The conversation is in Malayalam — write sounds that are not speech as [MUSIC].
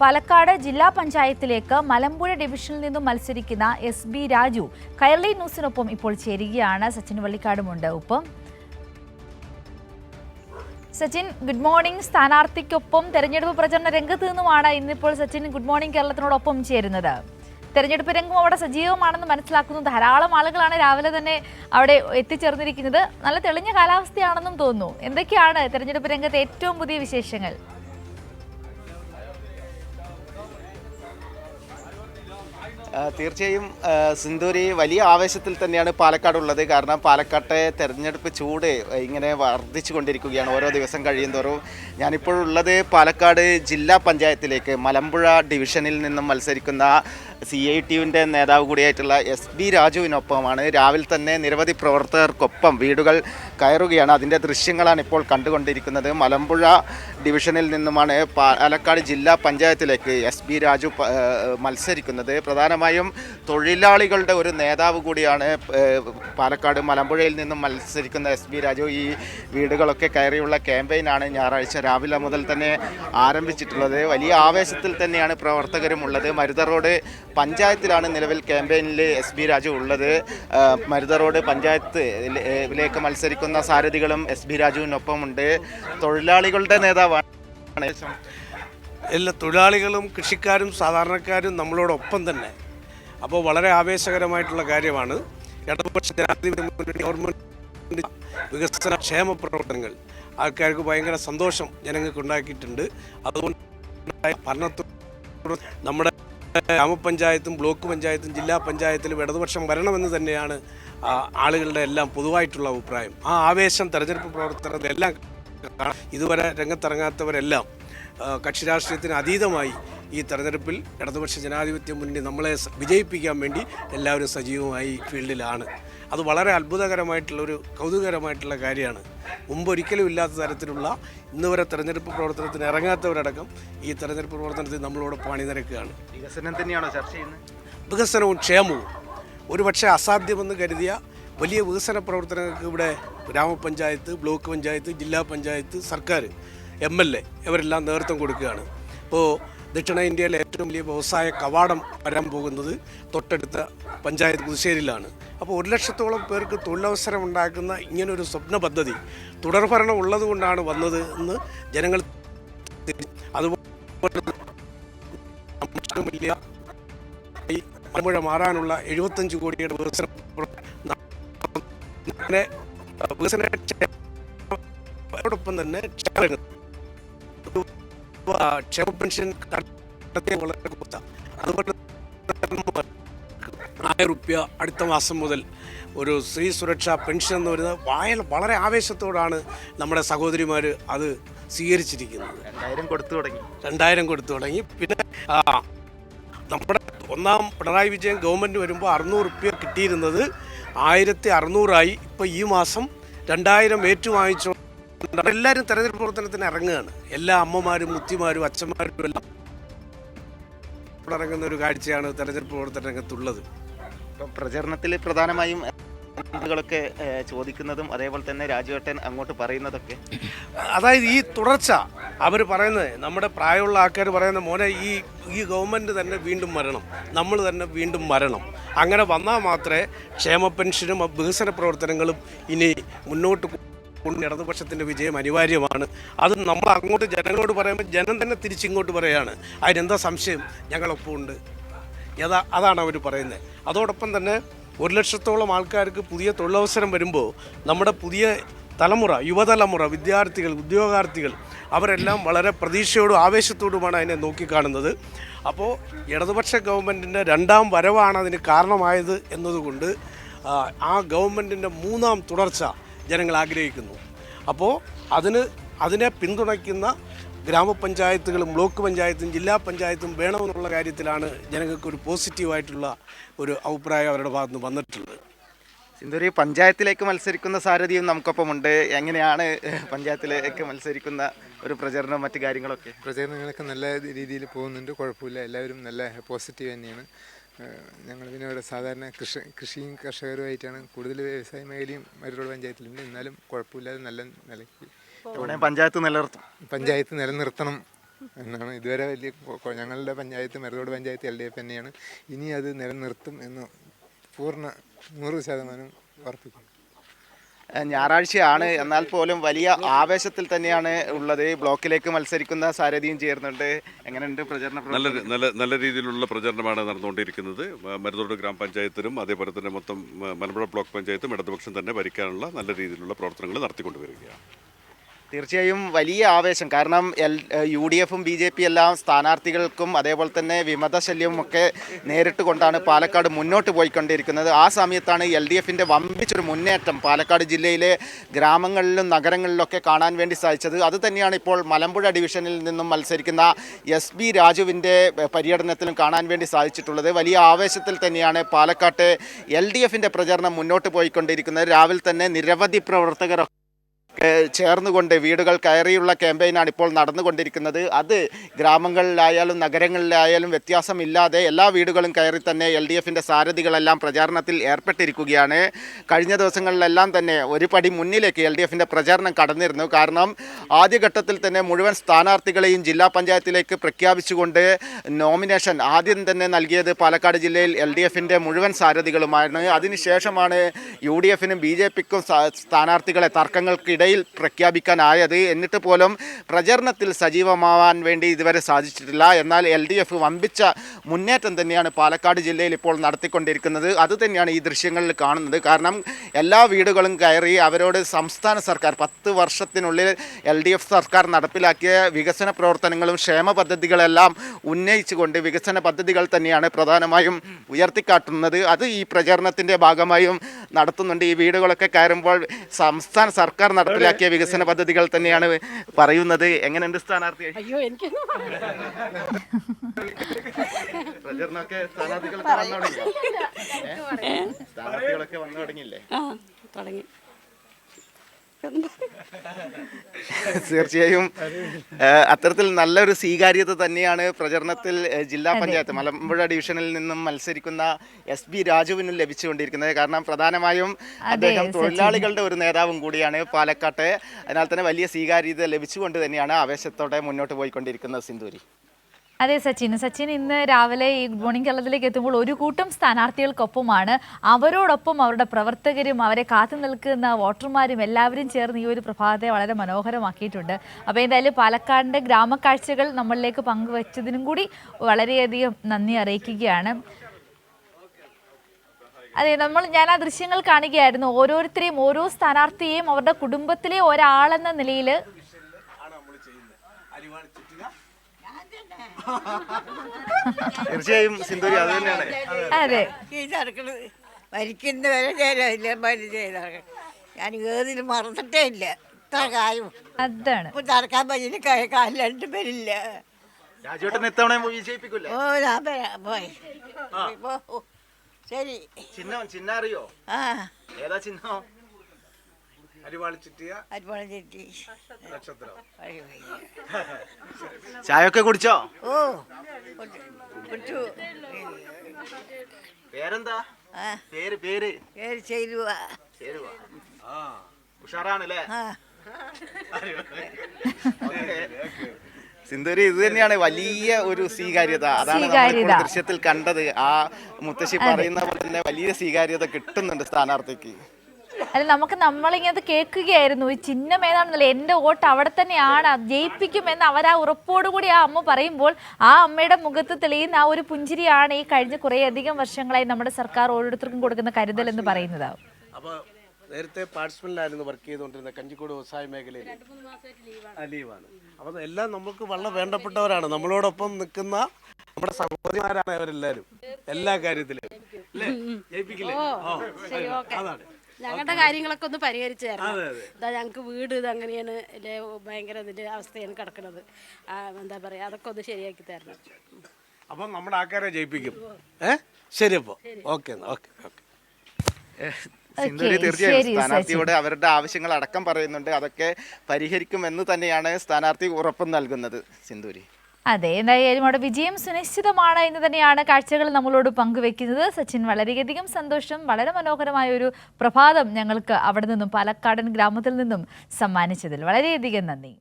പാലക്കാട് ജില്ലാ പഞ്ചായത്തിലേക്ക് മലമ്പുഴ ഡിവിഷനിൽ നിന്നും മത്സരിക്കുന്ന എസ് ബി രാജു കൈരളി ന്യൂസിനൊപ്പം ഇപ്പോൾ ചേരുകയാണ്. സച്ചിൻ വള്ളിക്കാടുമുണ്ട്. ഒപ്പം സച്ചിൻ ഗുഡ് മോർണിംഗ് സ്ഥാനാർത്ഥിക്കൊപ്പം തെരഞ്ഞെടുപ്പ് പ്രചരണ രംഗത്ത് നിന്നുമാണ് ഇന്നിപ്പോൾ സച്ചിൻ ഗുഡ് മോർണിംഗ് കേരളത്തിനോടൊപ്പം ചേരുന്നത്. തെരഞ്ഞെടുപ്പ് രംഗം അവിടെ സജീവമാണെന്ന് മനസ്സിലാക്കുന്നു. ധാരാളം ആളുകളാണ് രാവിലെ തന്നെ അവിടെ എത്തിച്ചേർന്നിരിക്കുന്നത്. നല്ല തെളിഞ്ഞ കാലാവസ്ഥയാണെന്നും തോന്നുന്നു. എന്തൊക്കെയാണ് തെരഞ്ഞെടുപ്പ് രംഗത്തെ ഏറ്റവും പുതിയ വിശേഷങ്ങൾ? തീർച്ചയായും സിന്ധൂരി വലിയ ആവേശത്തിൽ തന്നെയാണ് പാലക്കാട് ഉള്ളത്. കാരണം പാലക്കാട്ടെ തെരഞ്ഞെടുപ്പ് ചൂട് ഇങ്ങനെ വർദ്ധിച്ചു കൊണ്ടിരിക്കുകയാണ് ഓരോ ദിവസം കഴിയുന്തോറും. ഞാനിപ്പോൾ ഉള്ളത് പാലക്കാട് ജില്ലാ പഞ്ചായത്തിലേക്ക് മലമ്പുഴ ഡിവിഷനിൽ നിന്നും മത്സരിക്കുന്ന സി ഐ ടിയുവിന്റെ നേതാവ് കൂടിയായിട്ടുള്ള എസ് ബി രാജുവിനൊപ്പമാണ് രാവിലെ തന്നെ നിരവധി പ്രവർത്തകർക്കൊപ്പം വീടുകൾ കയറുകയാണ്. അതിന്റെ ദൃശ്യങ്ങളാണ് ഇപ്പോൾ കണ്ടുകൊണ്ടിരിക്കുന്നത്. മലമ്പുഴ ഡിവിഷനിൽ നിന്നുമാണ് പാലക്കാട് ജില്ലാ പഞ്ചായത്തിലേക്ക് എസ് ബി രാജു മത്സരിക്കുന്നത്. പ്രധാനമായും തൊഴിലാളികളുടെ ഒരു നേതാവ് കൂടിയാണ് പാലക്കാട് മലമ്പുഴയിൽ നിന്നും മത്സരിക്കുന്ന എസ് ബി രാജു. ഈ വീടുകളൊക്കെ കയറിയുള്ള ക്യാമ്പയിനാണ് ഞായറാഴ്ച രാവിലെ മുതൽ തന്നെ ആരംഭിച്ചിട്ടുള്ളത്. വലിയ ആവേശത്തിൽ തന്നെയാണ് പ്രവർത്തകരും ഉള്ളത്. മരുത റോഡ് പഞ്ചായത്തിലാണ് നിലവിൽ ക്യാമ്പയിനിൽ എസ് ബി രാജു ഉള്ളത്. മരുത റോഡ് പഞ്ചായത്തിലേക്ക് മത്സരിക്കുന്ന സാരഥികളും എസ് ബി രാജുവിനൊപ്പമുണ്ട്. തൊഴിലാളികളുടെ നേതാവാണ്. എല്ലാ തൊഴിലാളികളും കൃഷിക്കാരും സാധാരണക്കാരും നമ്മളോടൊപ്പം തന്നെ. അപ്പോൾ വളരെ ആവേശകരമായിട്ടുള്ള കാര്യമാണ്. ഇടതുപക്ഷ ഗവൺമെന്റ് വികസന ക്ഷേമ പ്രവർത്തനങ്ങൾ ആൾക്കാർക്ക് ഭയങ്കര സന്തോഷം ജനങ്ങൾക്ക് ഉണ്ടാക്കിയിട്ടുണ്ട് അതുകൊണ്ട് ഭരണത്തോട് നമ്മുടെ ഗ്രാമപഞ്ചായത്തും ബ്ലോക്ക് പഞ്ചായത്തും ജില്ലാ പഞ്ചായത്തിലും ഇടതുപക്ഷം വരണമെന്ന് തന്നെയാണ് ആളുകളുടെ എല്ലാം പൊതുവായിട്ടുള്ള അഭിപ്രായം. ആ ആവേശം തെരഞ്ഞെടുപ്പ് പ്രവർത്തനത്തിൽ എല്ലാം ഇതുവരെ രംഗത്തിറങ്ങാത്തവരെല്ലാം കക്ഷി രാഷ്ട്രീയത്തിന് അതീതമായി ഈ തെരഞ്ഞെടുപ്പിൽ ഇടതുപക്ഷ ജനാധിപത്യ മുന്നണി നമ്മളെ വിജയിപ്പിക്കാൻ വേണ്ടി എല്ലാവരും സജീവമായി ഫീൽഡിലാണ്. അത് വളരെ അത്ഭുതകരമായിട്ടുള്ള ഒരു കൗതുകകരമായിട്ടുള്ള കാര്യമാണ്. മുമ്പ് ഒരിക്കലും ഇല്ലാത്ത തരത്തിലുള്ള ഇന്ന് വരെ തെരഞ്ഞെടുപ്പ് പ്രവർത്തനത്തിന് ഇറങ്ങാത്തവരടക്കം ഈ തെരഞ്ഞെടുപ്പ് പ്രവർത്തനത്തിൽ നമ്മളോട് പണി നിരക്കുകയാണ്. വികസനം തന്നെയാണോ ചർച്ച ചെയ്യുന്നത്? വികസനവും ക്ഷേമവും. ഒരുപക്ഷെ അസാധ്യമെന്ന് കരുതിയ വലിയ വികസന പ്രവർത്തനങ്ങൾക്ക് ഇവിടെ ഗ്രാമപഞ്ചായത്ത് ബ്ലോക്ക് പഞ്ചായത്ത് ജില്ലാ പഞ്ചായത്ത് സർക്കാർ എം എൽ എ ഇവരെല്ലാം നേതൃത്വം കൊടുക്കുകയാണ്. ഇപ്പോൾ ദക്ഷിണ ഇന്ത്യയിലെ ഏറ്റവും വലിയ വ്യവസായ കവാടം വരാൻ പോകുന്നത് തൊട്ടടുത്ത പഞ്ചായത്ത് പുതുശ്ശേരിയിലാണ് അപ്പോൾ ഒരു ലക്ഷത്തോളം പേർക്ക് തൊഴിലവസരം ഉണ്ടാക്കുന്ന ഇങ്ങനൊരു സ്വപ്ന പദ്ധതി തുടർഭരണം ഉള്ളതുകൊണ്ടാണ് വന്നത് എന്ന് ജനങ്ങൾ അതുപോലെ മാറാനുള്ള എഴുപത്തഞ്ച് കോടിയുടെ വികസന വികസന ക്ഷേമത്തോടൊപ്പം തന്നെ ക്ഷേമരംഗത്ത് ക്ഷേമ പെൻഷൻ കണ്ടെത്തിയ വളരെ കൂത്ത അതുപോലെ ആയിരം റുപ്യ അടുത്ത മാസം മുതൽ ഒരു സ്ത്രീ സുരക്ഷാ പെൻഷൻ എന്ന് പറയുന്നത് വായ വളരെ ആവേശത്തോടാണ് നമ്മുടെ സഹോദരിമാർ അത് സ്വീകരിച്ചിരിക്കുന്നത്. രണ്ടായിരം കൊടുത്തു തുടങ്ങി. രണ്ടായിരം കൊടുത്തു തുടങ്ങി. പിന്നെ നമ്മുടെ ഒന്നാം പിണറായി വിജയൻ ഗവൺമെന്റ് വരുമ്പോൾ അറുന്നൂറ് റുപ്യ കിട്ടിയിരുന്നത് ആയിരത്തി അറുന്നൂറായി. ഇപ്പോൾ ഈ മാസം രണ്ടായിരം ഏറ്റു വാങ്ങിച്ചു എല്ലാവരും തെരഞ്ഞെടുപ്പ് പ്രവർത്തനത്തിന് ഇറങ്ങുകയാണ്. എല്ലാ അമ്മമാരും മുത്തിമാരും അച്ഛന്മാരും എല്ലാം ഇറങ്ങുന്ന ഒരു കാഴ്ചയാണ് തെരഞ്ഞെടുപ്പ് പ്രവർത്തന രംഗത്തുള്ളത് പ്രചരണത്തിൽ പ്രധാനമായും ൊക്കെ ചോദിക്കുന്നതും അതേപോലെ തന്നെ രാജുവേട്ടൻ അങ്ങോട്ട് പറയുന്നതൊക്കെ. അതായത് ഈ തുടർച്ച അവർ പറയുന്നത് നമ്മുടെ പ്രായമുള്ള ആൾക്കാർ പറയുന്ന മോനെ ഈ ഈ ഗവൺമെന്റ് തന്നെ വീണ്ടും വരണം നമ്മൾ തന്നെ വീണ്ടും വരണം അങ്ങനെ വന്നാൽ മാത്രമേ ക്ഷേമ പെൻഷനും വികസന പ്രവർത്തനങ്ങളും ഇനി മുന്നോട്ട് കൊണ്ട് ഇടതുപക്ഷത്തിന്റെ വിജയം അനിവാര്യമാണ്. അത് നമ്മൾ അങ്ങോട്ട് ജനങ്ങളോട് പറയുമ്പോൾ ജനം തന്നെ തിരിച്ചിങ്ങോട്ട് പറയുകയാണ് അതിനെന്താ സംശയം? ഞങ്ങളൊപ്പം ഉണ്ട് യഥാ അതാണ് അവർ പറയുന്നത്. അതോടൊപ്പം തന്നെ ഒരു ലക്ഷത്തോളം ആൾക്കാർക്ക് പുതിയ തൊഴിലവസരം വരുമ്പോൾ നമ്മുടെ പുതിയ തലമുറ യുവതലമുറ വിദ്യാർത്ഥികൾ ഉദ്യോഗാർത്ഥികൾ അവരെല്ലാം വളരെ പ്രതീക്ഷയോടും ആവേശത്തോടുമാണ് അതിനെ നോക്കിക്കാണുന്നത്. അപ്പോൾ ഇടതുപക്ഷ ഗവൺമെന്റിന്റെ രണ്ടാം വരവാണ് അതിന് കാരണമായത് എന്നതുകൊണ്ട് ആ ഗവൺമെന്റിന്റെ മൂന്നാം തുടർച്ച ജനങ്ങൾ ആഗ്രഹിക്കുന്നു. അപ്പോൾ അതിന് അതിനെ പിന്തുണയ്ക്കുന്ന ഗ്രാമപഞ്ചായത്തുകളും ബ്ലോക്ക് പഞ്ചായത്തും ജില്ലാ പഞ്ചായത്തും വേണമെന്നുള്ള കാര്യത്തിലാണ് ജനങ്ങൾക്ക് ഒരു പോസിറ്റീവായിട്ടുള്ള ഒരു അഭിപ്രായം അവരുടെ ഭാഗത്ത് നിന്ന് വന്നിട്ടുള്ളത് സിന്ധുരി പഞ്ചായത്തിലേക്ക് മത്സരിക്കുന്ന സാരഥിയും നമുക്കൊപ്പമുണ്ട്. എങ്ങനെയാണ് പഞ്ചായത്തിലേക്ക് മത്സരിക്കുന്ന ഒരു പ്രചരണം മറ്റു കാര്യങ്ങളൊക്കെ? പ്രചരണങ്ങളൊക്കെ നല്ല രീതിയിൽ പോകുന്നുണ്ട്. കുഴപ്പമില്ല. എല്ലാവരും നല്ല പോസിറ്റീവ് തന്നെയാണ്. ഞങ്ങൾ പിന്നെ ഇവിടെ സാധാരണ കൃഷി കൃഷിയും കർഷകരുമായിട്ടാണ്. കൂടുതൽ വ്യവസായ മേഖലയും മരുതോട് പഞ്ചായത്തിലുണ്ട് എന്നാലും കുഴപ്പമില്ലാതെ നല്ല നിലയ്ക്ക്. ഇവിടെ പഞ്ചായത്ത് നിലനിർത്തും. പഞ്ചായത്ത് നിലനിർത്തണം എന്നാണ്. ഇതുവരെ വലിയ ഞങ്ങളുടെ panchayat Maruthode panchayat L D F തന്നെയാണ്. ഇനി അത് നിലനിർത്തും എന്ന് പൂർണ നൂറ് ശതമാനം ഉറപ്പിക്കുന്നു. ഏഹ് ഞായറാഴ്ചയാണ്. എന്നാൽ പോലും വലിയ ആവേശത്തിൽ തന്നെയാണ് ഉള്ളത്. ബ്ലോക്കിലേക്ക് മത്സരിക്കുന്ന സാരഥിയും ചേർന്നുണ്ട് എങ്ങനെയുണ്ട് പ്രചരണ നല്ല? നല്ല നല്ല രീതിയിലുള്ള പ്രചരണമാണ് നടന്നുകൊണ്ടിരിക്കുന്നത്. മരുതോട് ഗ്രാമപഞ്ചായത്തിനും അതേപോലെ തന്നെ മൊത്തം മലമ്പുഴ ബ്ലോക്ക് പഞ്ചായത്തും ഇടതുപക്ഷം തന്നെ ഭരിക്കാനുള്ള നല്ല രീതിയിലുള്ള പ്രവർത്തനങ്ങൾ നടത്തിക്കൊണ്ടുവരികയാണ്. തീർച്ചയായും വലിയ ആവേശം. കാരണം എൽ യു ഡി എഫും ബി ജെ പി എല്ലാം സ്ഥാനാർത്ഥികൾക്കും അതേപോലെ തന്നെ വിമതശല്യവും ഒക്കെ നേരിട്ട് കൊണ്ടാണ് പാലക്കാട് മുന്നോട്ട് പോയിക്കൊണ്ടിരിക്കുന്നത്. ആ സമയത്താണ് എൽ ഡി എഫിന്റെ വമ്പിച്ചൊരു മുന്നേറ്റം പാലക്കാട് ജില്ലയിലെ ഗ്രാമങ്ങളിലും നഗരങ്ങളിലൊക്കെ കാണാൻ വേണ്ടി സാധിച്ചത്. അതുതന്നെയാണ് ഇപ്പോൾ മലമ്പുഴ ഡിവിഷനിൽ നിന്നും മത്സരിക്കുന്ന എസ് ബി രാജുവിന്റെ പര്യടനത്തിലും കാണാൻ വേണ്ടി സാധിച്ചിട്ടുള്ളത്. വലിയ ആവേശത്തിൽ തന്നെയാണ് പാലക്കാട്ടെ എൽ ഡി എഫിന്റെ പ്രചരണം മുന്നോട്ട് പോയിക്കൊണ്ടിരിക്കുന്നത്. രാവിലെ തന്നെ നിരവധി പ്രവർത്തകർ ഏഹ് ചേർന്നുകൊണ്ട് വീടുകൾ കയറിയുള്ള ക്യാമ്പയിനാണ് ഇപ്പോൾ നടന്നുകൊണ്ടിരിക്കുന്നത്. അത് ഗ്രാമങ്ങളിലായാലും നഗരങ്ങളിലായാലും വ്യത്യാസമില്ലാതെ എല്ലാ വീടുകളും കയറി തന്നെ എൽ ഡി എഫിന്റെ സാരഥികളെല്ലാം പ്രചാരണത്തിൽ ഏർപ്പെട്ടിരിക്കുകയാണ്. കഴിഞ്ഞ ദിവസങ്ങളിലെല്ലാം തന്നെ ഒരു പടി മുന്നിലേക്ക് എൽ ഡി എഫിന്റെ പ്രചാരണം കടന്നിരുന്നു. കാരണം ആദ്യഘട്ടത്തിൽ തന്നെ മുഴുവൻ സ്ഥാനാർത്ഥികളെയും ജില്ലാ പഞ്ചായത്തിലേക്ക് പ്രഖ്യാപിച്ചുകൊണ്ട് നോമിനേഷൻ ആദ്യം തന്നെ നൽകിയത് പാലക്കാട് ജില്ലയിൽ എൽ ഡി എഫിന്റെ മുഴുവൻ സാരഥികളുമാണ് അതിനുശേഷമാണ് യു ഡി എഫിനും ബി ജെ പിക്കും സ്ഥാനാർത്ഥികളെ തർക്കങ്ങൾക്കിടയിൽ പ്രഖ്യാപിക്കാനായത് എന്നിട്ട് പോലും പ്രചരണത്തിൽ സജീവമാവാൻ വേണ്ടി ഇതുവരെ സാധിച്ചിട്ടില്ല. എന്നാൽ എൽ ഡി എഫ് വമ്പിച്ച മുന്നേറ്റം തന്നെയാണ് പാലക്കാട് ജില്ലയിൽ ഇപ്പോൾ നടത്തിക്കൊണ്ടിരിക്കുന്നത്. അതുതന്നെയാണ് ഈ ദൃശ്യങ്ങളിൽ കാണുന്നത്. കാരണം എല്ലാ വീടുകളും കയറി അവരോട് സംസ്ഥാന സർക്കാർ പത്ത് വർഷത്തിനുള്ളിൽ എൽ ഡി എഫ് സർക്കാർ നടപ്പിലാക്കിയ വികസന പ്രവർത്തനങ്ങളും ക്ഷേമ പദ്ധതികളെല്ലാം ഉന്നയിച്ചുകൊണ്ട് വികസന പദ്ധതികൾ തന്നെയാണ് പ്രധാനമായും ഉയർത്തിക്കാട്ടുന്നത്. അത് ഈ പ്രചരണത്തിന്റെ ഭാഗമായും നടത്തുന്നുണ്ട്. ഈ വീടുകളൊക്കെ കയറുമ്പോൾ സംസ്ഥാന സർക്കാർ നടപ്പിലാക്കിയ വികസന പദ്ധതികൾ തന്നെയാണ് പറയുന്നത്. എങ്ങനെയുണ്ട് സ്ഥാനാർത്ഥി? അയ്യോ എനിക്ക് പ്രചരണമൊക്കെ സ്ഥാനാർത്ഥികളൊക്കെ വന്നു തുടങ്ങിയോ? ഏ? സ്ഥാനാർത്ഥികളൊക്കെ വന്നു തുടങ്ങിയില്ലേ തുടങ്ങി. തീർച്ചയായും. അത്തരത്തിൽ നല്ലൊരു സ്വീകാര്യത തന്നെയാണ് പ്രചരണത്തിൽ ജില്ലാ പഞ്ചായത്ത് മലമ്പുഴ ഡിവിഷനിൽ നിന്നും മത്സരിക്കുന്ന എസ് ബി രാജുവിനും ലഭിച്ചുകൊണ്ടിരിക്കുന്നത്. കാരണം പ്രധാനമായും അദ്ദേഹം തൊഴിലാളികളുടെ ഒരു നേതാവും കൂടിയാണ് പാലക്കാട്ടെ. അതിനാൽ തന്നെ വലിയ സ്വീകാര്യത ലഭിച്ചുകൊണ്ട് തന്നെയാണ് ആവേശത്തോടെ മുന്നോട്ട് പോയിക്കൊണ്ടിരിക്കുന്നത് സിന്ദൂരി. അതെ സച്ചിൻ. സച്ചിൻ ഇന്ന് രാവിലെ ഈ ഗുഡ് മോർണിംഗ് കേരളത്തിലേക്ക് എത്തുമ്പോൾ ഒരു കൂട്ടം സ്ഥാനാർത്ഥികൾക്കൊപ്പമാണ്. അവരോടൊപ്പം അവരുടെ പ്രവർത്തകരും അവരെ കാത്തു നിൽക്കുന്ന വോട്ടർമാരും എല്ലാവരും ചേർന്ന് ഈ ഒരു പ്രഭാതത്തെ വളരെ മനോഹരമാക്കിയിട്ടുണ്ട്. അപ്പോൾ എന്തായാലും പാലക്കാടിന്റെ ഗ്രാമക്കാഴ്ചകൾ നമ്മളിലേക്ക് പങ്കുവച്ചതിനും കൂടി വളരെയധികം നന്ദി അറിയിക്കുകയാണ്. അതെ നമ്മൾ ഞാൻ ആ ദൃശ്യങ്ങൾ കാണുകയായിരുന്നു. ഓരോരുത്തരെയും ഓരോ സ്ഥാനാർത്ഥിയെയും അവരുടെ കുടുംബത്തിലെ ഒരാളെന്ന നിലയിൽ [LAUGHS] തീർച്ചയായും സിന്ദൂരി അത് തന്നെയാണ്. അതെ. ചെയ്തടക്കണത് മരിക്കുന്നവരെ ചെയ്തില്ല മരി ചെയ്തടക്കണം ഞാൻ ഏതിലും മറന്നിട്ടേ ഇല്ല. ഇത്ര കായും അതാണ്. ഇപ്പൊ നടക്കാൻ പറ്റില്ല കൈ കാലിൽ രണ്ടും പേരില്ല. രാജുവേട്ടൻ ഇത്തവണ വിജയിപ്പിക്കൂലേ ഓ ഞാൻ വരാം പോയി. ശരി. ചിഹ്നം ചിഹ്നം അറിയോ? ആ. ഏതാ ചിഹ്നം? അരിവാളിച്ചിട്ടിയ അരിവാളി ചെട്ടി നക്ഷത്രം. വഴി വഴി. ഒക്കെ കുടിച്ചോ? ഓ കുട്ടു പേരെന്താ? ആ. പേര് പേര്. ചെയ്തുവ ചേരുവ. ഉഷാറാണല്ലേ? ആ. സിന്ദൂരി ഇത് തന്നെയാണ് വലിയ ഒരു സ്വീകാര്യത. അതാണ് സ്വീകാര്യത. ദൃശ്യത്തിൽ കണ്ടത്. ആ മുത്തശ്ശി പറയുന്ന പോലെ തന്നെ വലിയ സ്വീകാര്യത കിട്ടുന്നുണ്ട് സ്ഥാനാർത്ഥിക്ക്. അല്ല നമുക്ക് നമ്മളിങ്ങനെ കേൾക്കുകയായിരുന്നു. ഈ ചിഹ്നം ഏതാണെന്നല്ല? എന്റെ വോട്ട് അവിടെ തന്നെയാണ്. ജയിപ്പിക്കുമെന്ന് അവർ ആ ഉറപ്പോടുകൂടി ആ അമ്മ പറയുമ്പോൾ ആ അമ്മയുടെ മുഖത്ത് തെളിയുന്ന ആ ഒരു പുഞ്ചിരിയാണ് ഈ കഴിഞ്ഞ കുറേയധികം വർഷങ്ങളായി നമ്മുടെ സർക്കാർ ഓരോരുത്തർക്കും കൊടുക്കുന്ന കരുതൽ എന്ന് പറയുന്നത്. അപ്പോൾ നേരത്തെ പാർട്സ്മെന്റിലായിരുന്നു വർക്ക് ചെയ്തുകൊണ്ടിരുന്ന കഞ്ചിക്കോട് വ്യവസായ മേഖലയിൽ. ആ, ലീവാണ് അപ്പോൾ എല്ലാം നമുക്ക് വളരെ വേണ്ടപ്പെട്ടവരാണ്. നമ്മളോടൊപ്പം നിൽക്കുന്ന നമ്മുടെ സഹോദരിമാരാണ് അവരെല്ലാവരും. എല്ലാ കാര്യത്തിലും. അല്ലേ? ജയിപ്പിക്കില്ലേ? അതാണ്. ഞങ്ങളുടെ കാര്യങ്ങളൊക്കെ ഒന്ന് പരിഹരിച്ചു തരണം. അതെ, അതെ. ഇതാ ഞങ്ങൾക്ക് വീട് ഇത് അങ്ങനെയാണ് ഭയങ്കര ഇതിന്റെ അവസ്ഥയാണ് കിടക്കുന്നത് എന്താ പറയുക അതൊക്കെ ഒന്ന് ശരിയാക്കി തരണം. അപ്പം നമ്മുടെ ആൾക്കാരെ ജയിപ്പിക്കും. ഏ? ശരി അപ്പോൾ okay okay okay. Sinduri Okay, തീർച്ചയായും സ്ഥാനാർത്ഥിയോട് അവരുടെ ആവശ്യങ്ങൾ അടക്കം പറയുന്നുണ്ട്. അതൊക്കെ പരിഹരിക്കുമെന്ന് തന്നെയാണ് സ്ഥാനാർത്ഥി ഉറപ്പ് നൽകുന്നത്. സിന്ദൂരി. അതെ എന്തായാലും അവിടെ വിജയം സുനിശ്ചിതമാണ് എന്ന് തന്നെയാണ് കാഴ്ചകൾ നമ്മളോട് പങ്കുവെക്കുന്നത്. സച്ചിൻ വളരെയധികം സന്തോഷം വളരെ മനോഹരമായ ഒരു പ്രഭാതം ഞങ്ങൾക്ക് അവിടെ നിന്നും പാലക്കാടൻ ഗ്രാമത്തിൽ നിന്നും സമ്മാനിച്ചതിൽ. വളരെയധികം നന്ദി.